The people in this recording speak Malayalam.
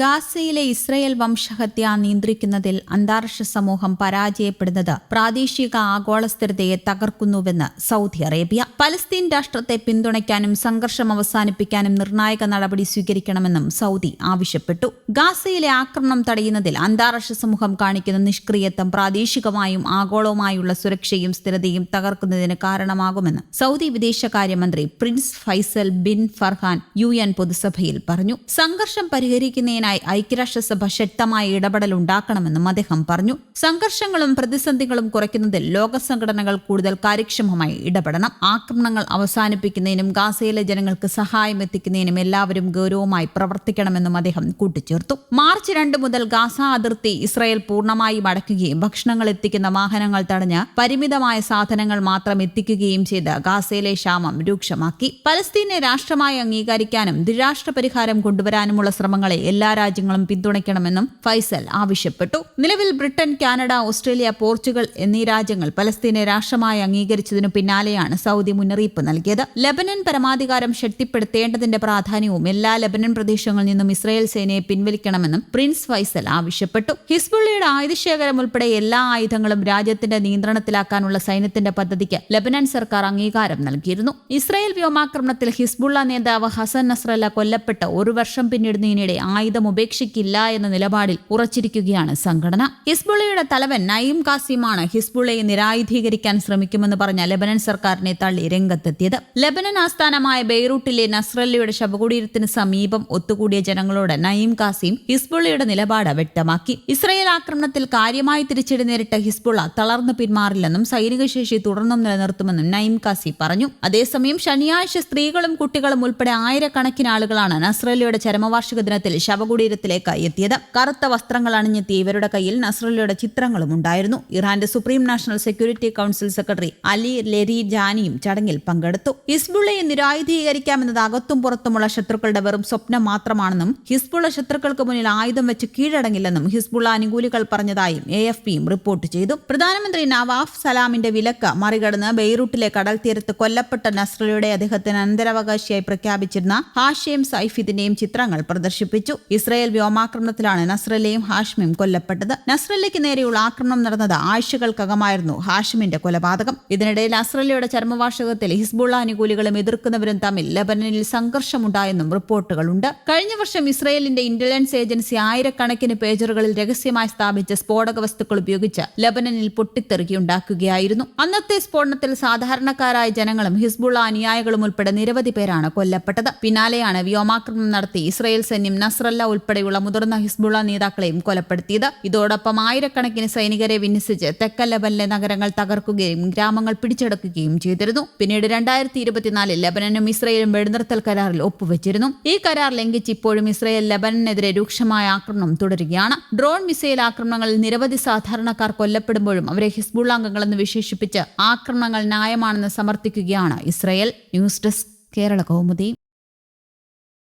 ഗാസയിലെ ഇസ്രയേൽ വംശഹത്യ നിയന്ത്രിക്കുന്നതിൽ അന്താരാഷ്ട്ര സമൂഹം പരാജയപ്പെടുന്നത് പ്രാദേശിക ആഗോള സ്ഥിരതയെ തകർക്കുന്നുവെന്ന് സൗദി അറേബ്യ. പലസ്തീൻ രാഷ്ട്രത്തെ പിന്തുണയ്ക്കാനും സംഘർഷം അവസാനിപ്പിക്കാനും നിർണായക നടപടി സ്വീകരിക്കണമെന്നും സൗദി ആവശ്യപ്പെട്ടു. ഗാസയിലെ ആക്രമണം തടയുന്നതിൽ അന്താരാഷ്ട്ര സമൂഹം കാണിക്കുന്ന നിഷ്ക്രിയത്വം പ്രാദേശികമായും ആഗോളവുമായുള്ള സുരക്ഷയും സ്ഥിരതയും തകർക്കുന്നതിന് കാരണമാകുമെന്ന് സൗദി വിദേശകാര്യമന്ത്രി prince Faisal bin Farhan U N പൊതുസഭയിൽ പറഞ്ഞു. സംഘർഷം പരിഹരിക്കുന്നതിനായി ഐക്യരാഷ്ട്രസഭ ശക്തമായ ഇടപെടൽ ഉണ്ടാക്കണമെന്നും അദ്ദേഹം പറഞ്ഞു. സംഘർഷങ്ങളും പ്രതിസന്ധികളും കുറയ്ക്കുന്നതിൽ ലോക സംഘടനകൾ കൂടുതൽ കാര്യക്ഷമമായി ഇടപെടണം. ആക്രമണങ്ങൾ അവസാനിപ്പിക്കുന്നതിനും ഗാസയിലെ ജനങ്ങൾക്ക് സഹായം എത്തിക്കുന്നതിനും എല്ലാവരും ഗൗരവമായി പ്രവർത്തിക്കണമെന്നും അദ്ദേഹം കൂട്ടിച്ചേർത്തു. മാർച്ച് രണ്ട് മുതൽ ഗാസ അതിർത്തി ഇസ്രായേൽ പൂർണമായും അടയ്ക്കുകയും ഭക്ഷണങ്ങൾ എത്തിക്കുന്ന വാഹനങ്ങൾ തടഞ്ഞ് പരിമിതമായ സാധനങ്ങൾ മാത്രം എത്തിക്കുകയും ചെയ്ത് ഗാസയിലെ ക്ഷാമം രൂക്ഷമാക്കി. പലസ്തീനെ രാഷ്ട്രമായി അംഗീകരിക്കാനും ദ്വിരാഷ്ട്ര പരിഹാരം കൊണ്ടുവരാനുമുള്ള ശ്രമങ്ങളെ എല്ലാ രാജ്യങ്ങളും പിന്തുണയ്ക്കണമെന്നും ഫൈസൽ ആവശ്യപ്പെട്ടു. നിലവിൽ ബ്രിട്ടൻ കാനഡ ഓസ്ട്രേലിയ പോർച്ചുഗൽ എന്നീ രാജ്യങ്ങൾ പലസ്തീനെ രാഷ്ട്രമായി അംഗീകരിച്ചതിനു പിന്നാലെയാണ് സൗദി മുന്നറിയിപ്പ് നൽകിയത്. ലബനൻ പരമാധികാരം ശക്തിപ്പെടുത്തേണ്ടതിന്റെ പ്രാധാന്യവും എല്ലാ ലബനൻ പ്രദേശങ്ങളിൽ നിന്നും ഇസ്രായേൽ സേനയെ പിൻവലിക്കണമെന്നും പ്രിൻസ് ഫൈസൽ ആവശ്യപ്പെട്ടു. ഹിസ്ബുള്ളിയുടെ ആയുധശേഖരം ഉൾപ്പെടെ എല്ലാ ആയുധങ്ങളും രാജ്യത്തിന്റെ നിയന്ത്രണത്തിലാക്കാനുള്ള സൈന്യത്തിന്റെ പദ്ധതിക്ക് ലബനൻ സർക്കാർ അംഗീകാരം നൽകിയിരുന്നു. ഇസ്രായേൽ വ്യോമാക്രമണത്തിൽ ഹിസ്ബുള്ള നേതാവ് ഹസൻ നസ്രല്ല കൊല്ലപ്പെട്ട് ഒരു വർഷം പിന്നിടുന്നതിനിടെ ആയുധം ഉപേക്ഷിക്കില്ല എന്ന നിലപാടിൽ ഉറച്ചിരിക്കുകയാണ് സംഘടന. ഹിസ്ബുള്ളയുടെ തലവൻ നയീം കാസിമാണ് ഹിസ്ബുള്ളയെ നിരായുധീകരിക്കാൻ ശ്രമിക്കുമെന്ന് പറഞ്ഞ ലബനൻ സർക്കാരിനെ തള്ളി രംഗത്തെത്തിയത്. ലബനൻ ആസ്ഥാനമായ ബെയ്റൂട്ടിലെ നസ്രല്ലയുടെ ശവകുടീരത്തിന് സമീപം ഒത്തുകൂടിയ ജനങ്ങളോട് നയീം കാസിം ഹിസ്ബുള്ളയുടെ നിലപാട് വ്യക്തമാക്കി. ഇസ്രയേൽ ആക്രമണത്തിൽ കാര്യമായി തിരിച്ചടി നേരിട്ട ഹിസ്ബുള്ള തളർന്നു പിന്മാറില്ലെന്നും സൈനിക ശേഷി തുടർന്നും നിലനിർത്തുമെന്നും നയീം കാസി പറഞ്ഞു. അതേസമയം ശനിയാഴ്ച സ്ത്രീകളും കുട്ടികളും ഉൾപ്പെടെ ആയിരക്കണക്കിന് ആളുകളാണ് നസ്രല്ലയുടെ ചരമവാർഷിക ദിനത്തിൽ ശവകുടീരത്തിലേക്ക് എത്തിയത് കറുത്ത വസ്ത്രങ്ങൾ അണിഞ്ഞെത്തിയ ഇവരുടെ കയ്യിൽ നസ്രല്ലയുടെ ചിത്രങ്ങളും ഉണ്ടായിരുന്നു. ഇറാന്റെ supreme national security council secretary Ali ലെരി ജാനിയും ചടങ്ങിൽ പങ്കെടുത്തു. ഹിസ്ബുള്ളയെ നിരായുധീകരിക്കാമെന്നത് അകത്തും പുറത്തുമുള്ള ശത്രുക്കളുടെ വെറും സ്വപ്നം മാത്രമാണെന്നും ഹിസ്ബുള്ള ശത്രുക്കൾക്ക് മുന്നിൽ ആയുധം വെച്ച് കീഴടങ്ങില്ലെന്നും ഹിസ്ബുള്ള അനുകൂലികൾ പറഞ്ഞതായും എ എഫ് പിയും റിപ്പോർട്ട് ചെയ്തു. പ്രധാനമന്ത്രി നവാഫ് സലാമിന്റെ വിലക്ക് മറികടന്ന് ബെയ്റൂട്ടിലെ കടൽ തീരത്ത് കൊല്ലപ്പെട്ട നസ്രലയുടെ അദ്ദേഹത്തിന് അനന്തരാവകാശിയായി പ്രഖ്യാപിച്ചിരുന്ന ഹാഷിം സൈഫിദിന്റെയും ചിത്രങ്ങൾ പ്രദർശിപ്പിച്ചു. ഇസ്രായേൽ വ്യോമാക്രമണത്തിലാണ് നസ്രല്ലയും ഹാഷ്മിയും കൊല്ലപ്പെട്ടത്. നസ്രല്ലയ്ക്ക് നേരെയുള്ള ആക്രമണം നടന്നത് ആഴ്ചകൾക്കകമായിരുന്നു ഹാഷിമിന്റെ കൊലപാതകം. ഇതിനിടയിൽ നസ്രല്ലയുടെ ചരമവാർഷികത്തിൽ ഹിസ്ബുള്ള അനുകൂലികളും എതിർക്കുന്നവരും തമ്മിൽ ലബനനിൽ സംഘർഷമുണ്ടായെന്നും റിപ്പോർട്ടുകളുണ്ട്. കഴിഞ്ഞ വർഷം ഇസ്രായേലിന്റെ ഇന്റലിജൻസ് ഏജൻസി ആയിരക്കണക്കിന് പേജറുകളിൽ രഹസ്യമായി സ്ഥാപിച്ച സ്ഫോടക വസ്തുക്കൾ ഉപയോഗിച്ച് ലബനനിൽ പൊട്ടിത്തെറുകിയുണ്ടാക്കുകയായിരുന്നു അന്നത്തെ സ്ഫോടനത്തിൽ സാധാരണക്കാരായ ജനങ്ങളും ഹിസ്ബുള്ള അനുയായികളും ഉൾപ്പെടെ നിരവധി പേരാണ് കൊല്ലപ്പെട്ടത്. പിന്നാലെയാണ് വ്യോമാക്രമണം നടത്തി ഇസ്രായേൽ സൈന്യം നസ്രല്ല ഉൾപ്പെടെയുള്ള മുതിർന്ന ഹിസ്ബുള്ള നേതാക്കളെയും കൊലപ്പെടുത്തിയത്. ഇതോടൊപ്പം ആയിരക്കണക്കിന് സൈനികരെ വിന്യസിച്ച് തെക്കൻ ലബനിലെ നഗരങ്ങൾ തകർക്കുകയും ഗ്രാമങ്ങൾ പിടിച്ചെടുക്കുകയും ചെയ്തിരുന്നു. പിന്നീട് രണ്ടായിരത്തി ഇരുപത്തിനാലിൽ ലബനനും ഇസ്രയേലും വെടിനിർത്തൽ കരാറിൽ ഒപ്പുവെച്ചിരുന്നു. ഈ കരാർ ലംഘിച്ച് ഇപ്പോഴും ഇസ്രയേൽ ലബനനെതിരെ രൂക്ഷമായ ആക്രമണം തുടരുകയാണ്. ഡ്രോൺ മിസൈൽ ആക്രമണങ്ങളിൽ നിരവധി സാധാരണക്കാർ കൊല്ലപ്പെടുമ്പോഴും അവരെ ഹിസ്ബുള്ള അംഗങ്ങളെന്ന് വിശേഷിപ്പിച്ച് ആക്രമണങ്ങൾ ന്യായമാണെന്ന് സമർത്ഥിക്കുകയാണ് Israel. News desk Kerala Kaumudi.